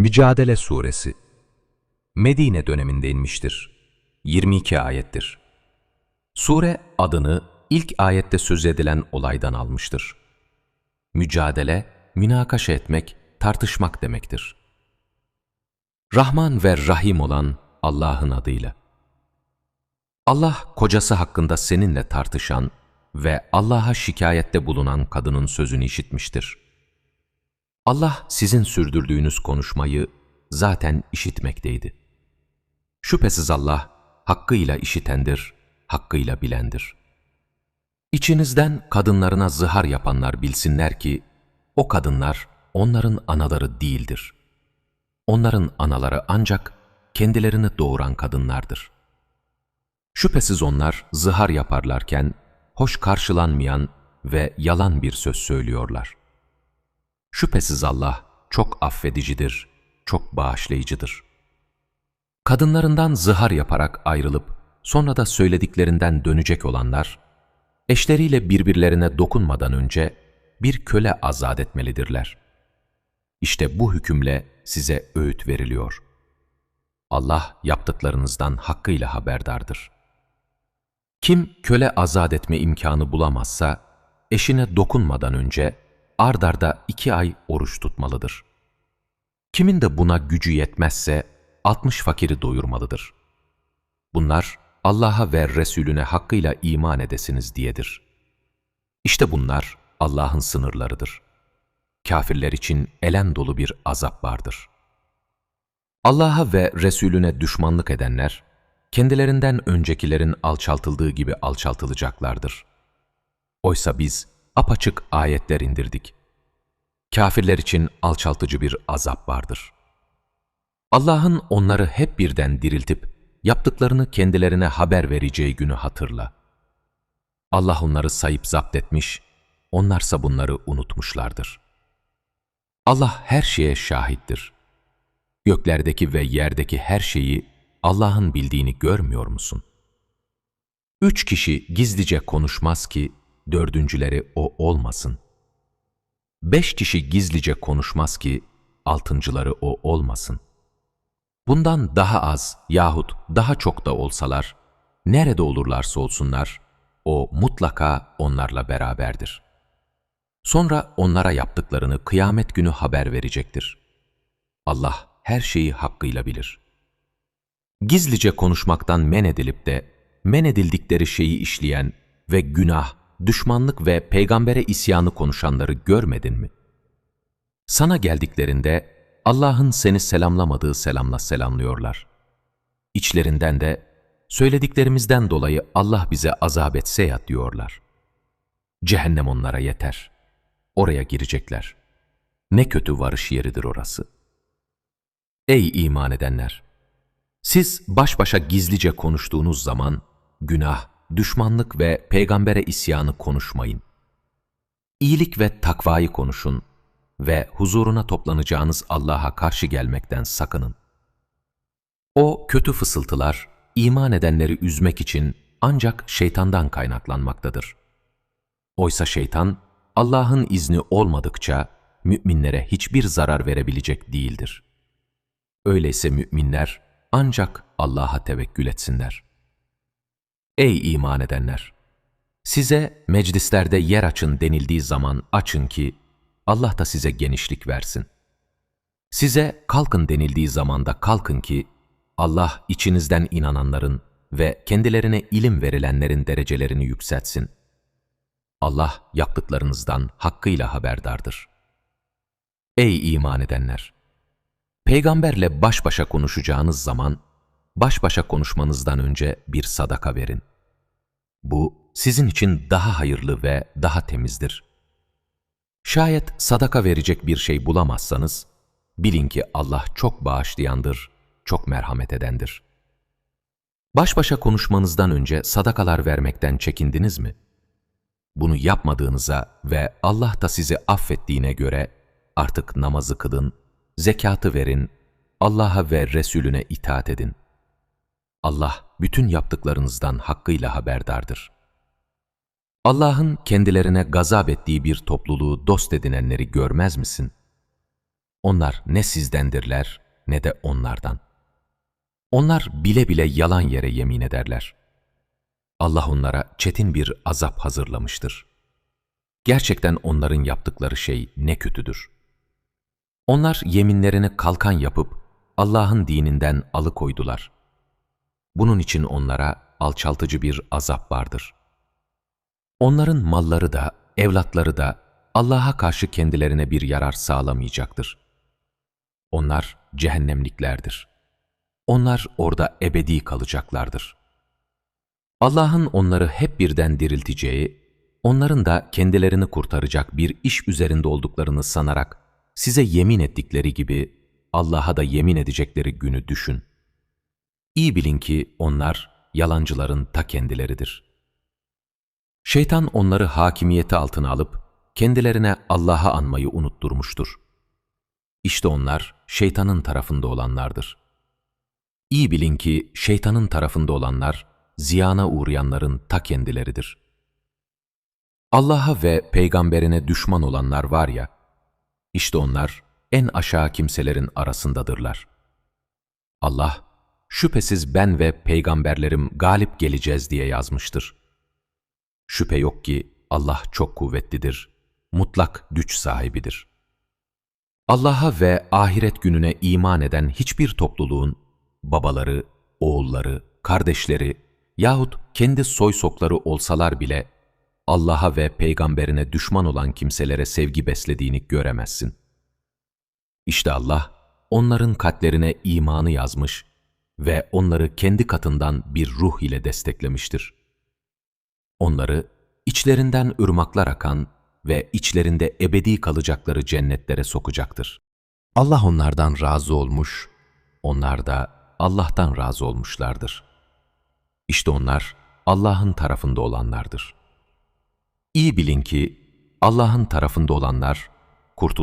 Mücadele Suresi Medine döneminde inmiştir. 22 ayettir. Sure adını ilk ayette söz edilen olaydan almıştır. Mücadele, münakaşa etmek, tartışmak demektir. Rahman ve Rahim olan Allah'ın adıyla. Allah kocası hakkında seninle tartışan ve Allah'a şikayette bulunan kadının sözünü işitmiştir. Allah sizin sürdürdüğünüz konuşmayı zaten işitmekteydi. Şüphesiz Allah hakkıyla işitendir, hakkıyla bilendir. İçinizden kadınlarına zihar yapanlar bilsinler ki, o kadınlar onların anaları değildir. Onların anaları ancak kendilerini doğuran kadınlardır. Şüphesiz onlar zihar yaparlarken, hoş karşılanmayan ve yalan bir söz söylüyorlar. Şüphesiz Allah çok affedicidir, çok bağışlayıcıdır. Kadınlarından zihar yaparak ayrılıp sonra da söylediklerinden dönecek olanlar, eşleriyle birbirlerine dokunmadan önce bir köle azat etmelidirler. İşte bu hükümle size öğüt veriliyor. Allah yaptıklarınızdan hakkıyla haberdardır. Kim köle azat etme imkanı bulamazsa, eşine dokunmadan önce ardarda iki ay oruç tutmalıdır. Kimin de buna gücü yetmezse 60 fakiri doyurmalıdır. Bunlar Allah'a ve Resulüne hakkıyla iman edesiniz diyedir. İşte bunlar Allah'ın sınırlarıdır. Kafirler için elen dolu bir azap vardır. Allah'a ve Resulüne düşmanlık edenler, kendilerinden öncekilerin alçaltıldığı gibi alçaltılacaklardır. Oysa biz apaçık ayetler indirdik. Kafirler için alçaltıcı bir azap vardır. Allah'ın onları hep birden diriltip, yaptıklarını kendilerine haber vereceği günü hatırla. Allah onları sayıp zapt etmiş, onlarsa bunları unutmuşlardır. Allah her şeye şahittir. Göklerdeki ve yerdeki her şeyi Allah'ın bildiğini görmüyor musun? Üç kişi gizlice konuşmaz ki dördüncüleri o olmasın. Beş kişi gizlice konuşmaz ki altıncıları o olmasın. Bundan daha az yahut daha çok da olsalar, nerede olurlarsa olsunlar, o mutlaka onlarla beraberdir. Sonra onlara yaptıklarını kıyamet günü haber verecektir. Allah her şeyi hakkıyla bilir. Gizlice konuşmaktan men edilip de, men edildikleri şeyi işleyen ve günah, düşmanlık ve peygambere isyanı konuşanları görmedin mi? Sana geldiklerinde Allah'ın seni selamlamadığı selamla selamlıyorlar. İçlerinden de söylediklerimizden dolayı Allah bize azap etse ya diyorlar. Cehennem onlara yeter. Oraya girecekler. Ne kötü varış yeridir orası. Ey iman edenler! Siz baş başa gizlice konuştuğunuz zaman günah, düşmanlık ve peygambere isyanı konuşmayın. İyilik ve takvayı konuşun ve huzuruna toplanacağınız Allah'a karşı gelmekten sakının. O kötü fısıltılar, iman edenleri üzmek için ancak şeytandan kaynaklanmaktadır. Oysa şeytan, Allah'ın izni olmadıkça müminlere hiçbir zarar verebilecek değildir. Öyleyse müminler ancak Allah'a tevekkül etsinler. Ey iman edenler! Size meclislerde yer açın denildiği zaman açın ki Allah da size genişlik versin. Size kalkın denildiği zamanda kalkın ki Allah içinizden inananların ve kendilerine ilim verilenlerin derecelerini yükseltsin. Allah yaptıklarınızdan hakkıyla haberdardır. Ey iman edenler! Peygamberle baş başa konuşacağınız zaman, baş başa konuşmanızdan önce bir sadaka verin. Bu sizin için daha hayırlı ve daha temizdir. Şayet sadaka verecek bir şey bulamazsanız, bilin ki Allah çok bağışlayandır, çok merhamet edendir. Baş başa konuşmanızdan önce sadakalar vermekten çekindiniz mi? Bunu yapmadığınıza ve Allah da sizi affettiğine göre artık namazı kılın, zekatı verin, Allah'a ve Resulüne itaat edin. Allah bütün yaptıklarınızdan hakkıyla haberdardır. Allah'ın kendilerine gazap ettiği bir topluluğu dost edinenleri görmez misin? Onlar ne sizdendirler ne de onlardan. Onlar bile bile yalan yere yemin ederler. Allah onlara çetin bir azap hazırlamıştır. Gerçekten onların yaptıkları şey ne kötüdür. Onlar yeminlerini kalkan yapıp Allah'ın dininden alıkoydular. Bunun için onlara alçaltıcı bir azap vardır. Onların malları da, evlatları da Allah'a karşı kendilerine bir yarar sağlamayacaktır. Onlar cehennemliklerdir. Onlar orada ebedi kalacaklardır. Allah'ın onları hep birden dirilteceği, onların da kendilerini kurtaracak bir iş üzerinde olduklarını sanarak size yemin ettikleri gibi Allah'a da yemin edecekleri günü düşün. İyi bilin ki onlar yalancıların ta kendileridir. Şeytan onları hakimiyeti altına alıp kendilerine Allah'a anmayı unutturmuştur. İşte onlar şeytanın tarafında olanlardır. İyi bilin ki şeytanın tarafında olanlar ziyana uğrayanların ta kendileridir. Allah'a ve peygamberine düşman olanlar var ya, işte onlar en aşağı kimselerin arasındadırlar. Allah, şüphesiz ben ve peygamberlerim galip geleceğiz diye yazmıştır. Şüphe yok ki Allah çok kuvvetlidir, mutlak güç sahibidir. Allah'a ve ahiret gününe iman eden hiçbir topluluğun babaları, oğulları, kardeşleri yahut kendi soy sokları olsalar bile Allah'a ve peygamberine düşman olan kimselere sevgi beslediğini göremezsin. İşte Allah onların kalplerine imanı yazmış ve onları kendi katından bir ruh ile desteklemiştir. Onları içlerinden ırmaklar akan ve içlerinde ebedi kalacakları cennetlere sokacaktır. Allah onlardan razı olmuş, onlar da Allah'tan razı olmuşlardır. İşte onlar Allah'ın tarafında olanlardır. İyi bilin ki Allah'ın tarafında olanlar kurtul